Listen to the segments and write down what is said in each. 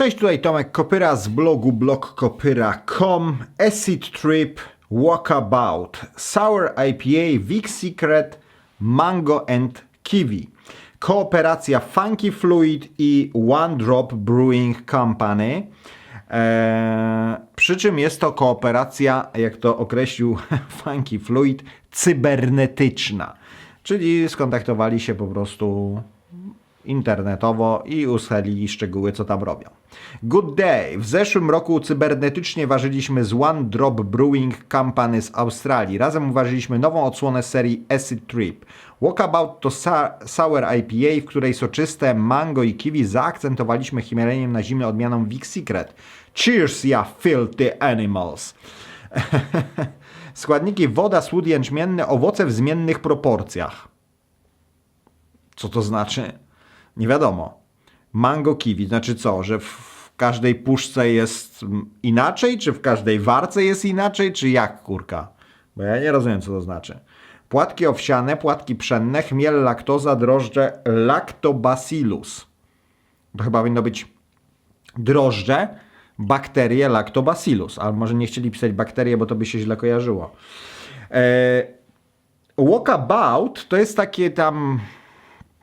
Cześć, tutaj Tomek Kopyra z blogu blogkopyra.com Acid Trip Walkabout Sour IPA Vic Secret Mango and Kiwi Kooperacja Funky Fluid i One Drop Brewing Company Eee, przy czym jest to kooperacja, jak to określił Funky Fluid, cybernetyczna. Czyli skontaktowali się po prostu internetowo i ustalili szczegóły, co tam robią. Good day! W zeszłym roku cybernetycznie ważyliśmy z One Drop Brewing Company z Australii. Razem uważyliśmy nową odsłonę serii Acid Trip. Walkabout to sour IPA, w której soczyste mango i kiwi zaakcentowaliśmy chmieleniem na zimę odmianą Vic Secret. Cheers, ya filthy animals! Składniki woda, słód jęczmienny, owoce w zmiennych proporcjach. Co to znaczy? Nie wiadomo. Mango kiwi, znaczy co, że w każdej puszce jest inaczej, czy w każdej warce jest inaczej, czy jak kurka? Bo ja nie rozumiem, co to znaczy. Płatki owsiane, płatki pszenne, chmiel, laktoza, drożdże, lactobacillus. To chyba powinno być drożdże, bakterie, lactobacillus. Ale może nie chcieli pisać bakterie, bo to by się źle kojarzyło. E, walkabout to jest takie tam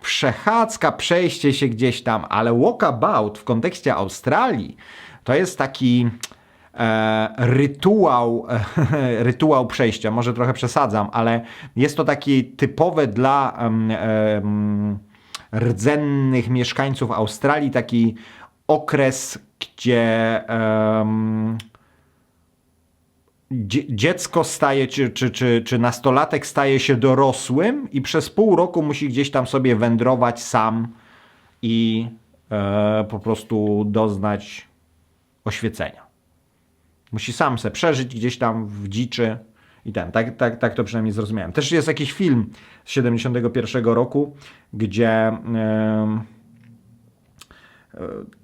przechadzka, przejście się gdzieś tam, ale walkabout w kontekście Australii to jest taki e, rytuał, e, rytuał przejścia. Może trochę przesadzam, ale jest to taki typowe dla em, rdzennych mieszkańców Australii taki okres, gdzie dzie- dziecko staje, czy, czy, czy, czy nastolatek staje się dorosłym i przez pół roku musi gdzieś tam sobie wędrować sam i e, po prostu doznać oświecenia. Musi sam se przeżyć gdzieś tam w dziczy i ten. Tak, tak, tak to przynajmniej zrozumiałem. Też jest jakiś film z 71 roku, gdzie em,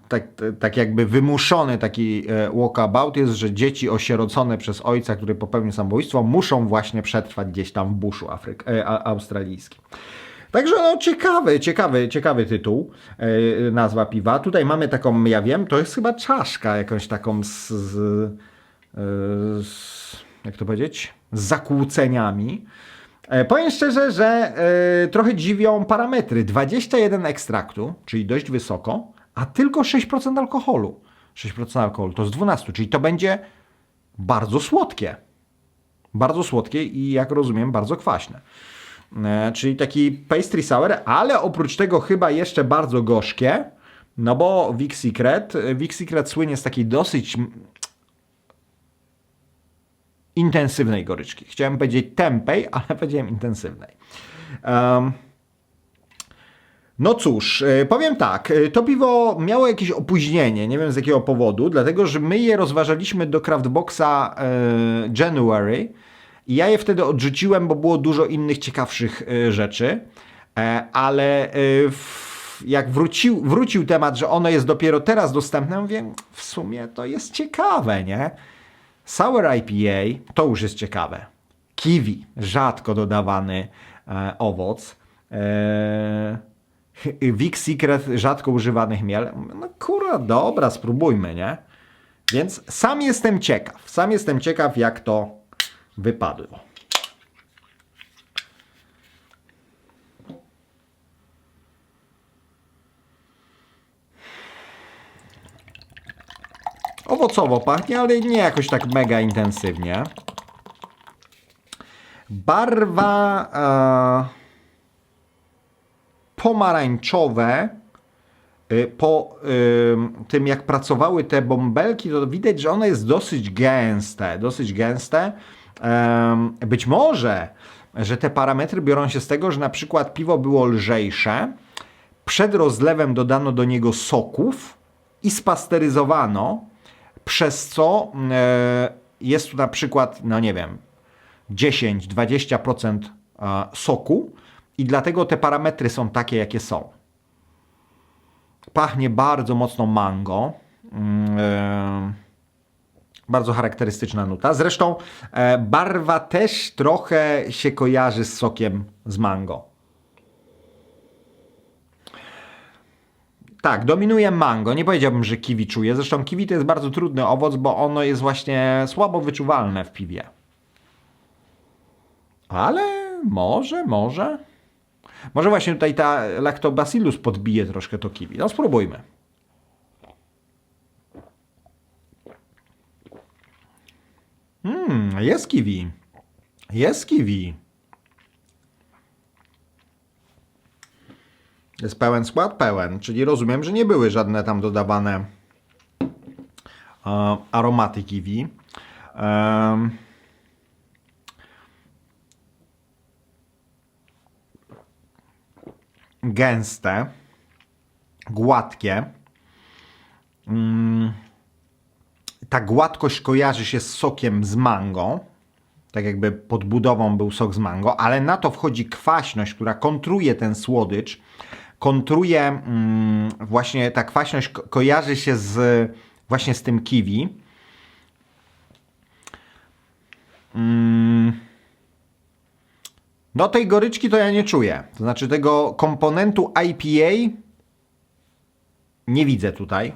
tak, tak jakby wymuszony taki e, walkabout jest, że dzieci osierocone przez ojca, który popełnił samobójstwo, muszą właśnie przetrwać gdzieś tam w buszu Afryk, e, australijskim. Także no ciekawy, ciekawy, ciekawy tytuł, e, nazwa piwa. Tutaj mamy taką, ja wiem, to jest chyba czaszka jakąś taką z, z, z jak to powiedzieć, z zakłóceniami. E, powiem szczerze, że trochę dziwią parametry. 21 ekstraktu, czyli dość wysoko, a tylko 6% alkoholu. 6% alkoholu to z 12, czyli to będzie bardzo słodkie. Bardzo słodkie i jak rozumiem, bardzo kwaśne. E, czyli taki pastry sour, ale oprócz tego chyba jeszcze bardzo gorzkie, no bo Vic Secret, Vic Secret słynie z takiej dosyć intensywnej goryczki. Chciałem powiedzieć tępej, ale powiedziałem intensywnej. Em, no cóż, e, powiem tak, e, to piwo miało jakieś opóźnienie, nie wiem z jakiego powodu, dlatego że my je rozważaliśmy do Craftboxa e, January i ja je wtedy odrzuciłem, bo było dużo innych ciekawszych rzeczy, ale jak wrócił, wrócił temat, że ono jest dopiero teraz dostępne, mówię, w sumie to jest ciekawe, nie? Sour IPA to już jest ciekawe. Kiwi, rzadko dodawany owoc. E, Vic Secret, rzadko używany chmiel. No kurwa, dobra, spróbujmy, nie? Więc sam jestem ciekaw. Sam jestem ciekaw, jak to wypadło. Owocowo pachnie, ale nie jakoś tak mega intensywnie. Barwa e, pomarańczowe. Y, Po y, tym, jak pracowały te bąbelki, to widać, że ono jest dosyć gęste. Dosyć gęste. Być może, że te parametry biorą się z tego, że na przykład piwo było lżejsze. Przed rozlewem dodano do niego soków i spasteryzowano, przez co e, jest tu na przykład, no nie wiem, 10-20% e, soku i dlatego te parametry są takie, jakie są. Pachnie bardzo mocno mango. E, Bardzo charakterystyczna nuta. Zresztą e, barwa też trochę się kojarzy z sokiem z mango. Tak, dominuje mango. Nie powiedziałbym, że kiwi czuję. Zresztą kiwi to jest bardzo trudny owoc, bo ono jest właśnie słabo wyczuwalne w piwie. Ale może, może. Może właśnie tutaj ta lactobacillus podbije troszkę to kiwi. No spróbujmy. Mmm, jest kiwi. Jest kiwi. Jest pełen skład? Pełen. Czyli rozumiem, że nie były żadne tam dodawane e, aromaty kiwi. Em, gęste, gładkie. Mm, ta gładkość kojarzy się z sokiem z mango. Tak jakby podbudową był sok z mango, ale na to wchodzi kwaśność, która kontruje ten słodycz. Kontruje mm, właśnie ta kwaśność ko- kojarzy się z właśnie z tym kiwi. Mm. No tej goryczki to ja nie czuję. To znaczy tego komponentu IPA nie widzę tutaj.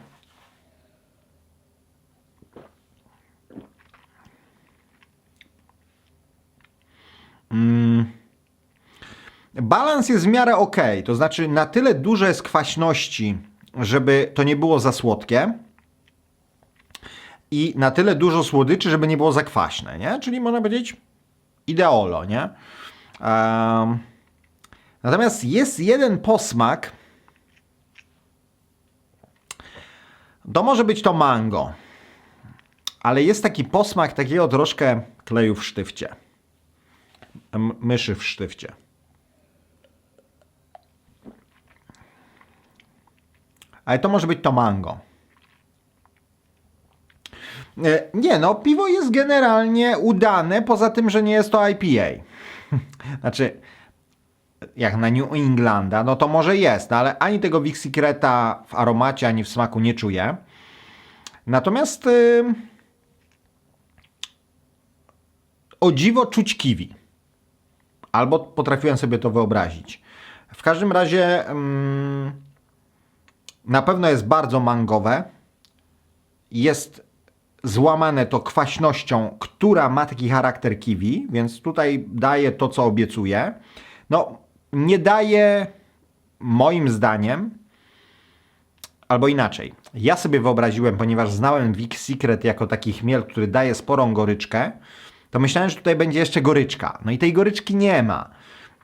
Balans jest w miarę ok, to znaczy na tyle dużo jest kwaśności, żeby to nie było za słodkie i na tyle dużo słodyczy, żeby nie było za kwaśne, nie? Czyli można powiedzieć ideolo, nie? Em, natomiast jest jeden posmak, to może być to mango, ale jest taki posmak takiego troszkę kleju w sztywcie, M- myszy w sztywcie. Ale to może być to mango. E, Nie, no, piwo jest generalnie udane, poza tym, że nie jest to IPA. Znaczy, jak na New Englanda, no to może jest, no ale ani tego Vic Secreta w aromacie, ani w smaku nie czuję. Natomiast yy, o dziwo czuć kiwi. Albo potrafiłem sobie to wyobrazić. W każdym razie... mm, na pewno jest bardzo mangowe. Jest złamane to kwaśnością, która ma taki charakter kiwi, więc tutaj daje to, co obiecuje. No, nie daje moim zdaniem, albo inaczej. Ja sobie wyobraziłem, ponieważ znałem Vic Secret jako taki chmiel, który daje sporą goryczkę, to myślałem, że tutaj będzie jeszcze goryczka. No i tej goryczki nie ma.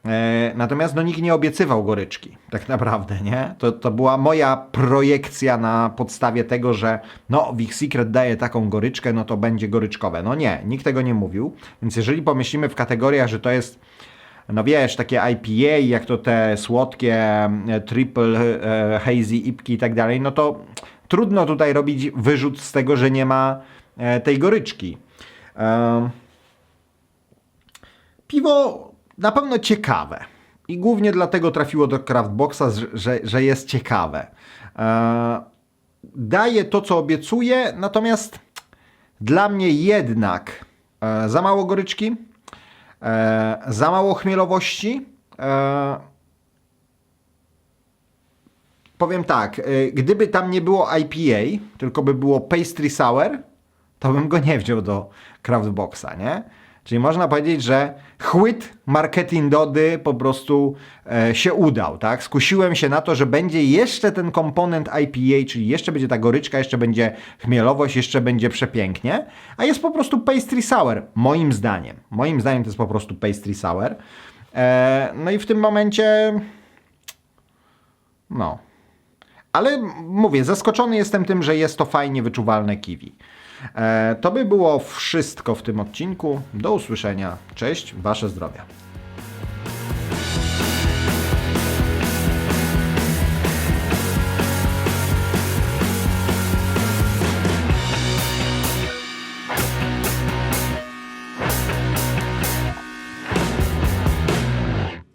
E, Natomiast no, nikt nie obiecywał goryczki, tak naprawdę, nie? To, to była moja projekcja na podstawie tego, że no, Vic Secret daje taką goryczkę, no to będzie goryczkowe. No nie, nikt tego nie mówił. Więc jeżeli pomyślimy w kategoriach, że to jest, no wiesz, takie IPA, jak to te słodkie e, triple e, hazy ipki i tak dalej, no to trudno tutaj robić wyrzut z tego, że nie ma tej goryczki. Piwo na pewno ciekawe. I głównie dlatego trafiło do Craftboxa, że- że, jest ciekawe. E, daje to, co obiecuje, natomiast dla mnie jednak e, za mało goryczki, e, za mało chmielowości. Powiem tak, gdyby tam nie było IPA, tylko by było pastry sour, to bym go nie wziął do Craftboxa, nie? Czyli można powiedzieć, że chłyt marketing Dody po prostu e, się udał, tak? Skusiłem się na to, że będzie jeszcze ten komponent IPA, czyli jeszcze będzie ta goryczka, jeszcze będzie chmielowość, jeszcze będzie przepięknie, a jest po prostu pastry sour, moim zdaniem. Moim zdaniem to jest po prostu pastry sour. E, no i w tym momencie no. Ale mówię, zaskoczony jestem tym, że jest to fajnie wyczuwalne kiwi. E, to by było wszystko w tym odcinku. Do usłyszenia. Cześć, wasze zdrowie.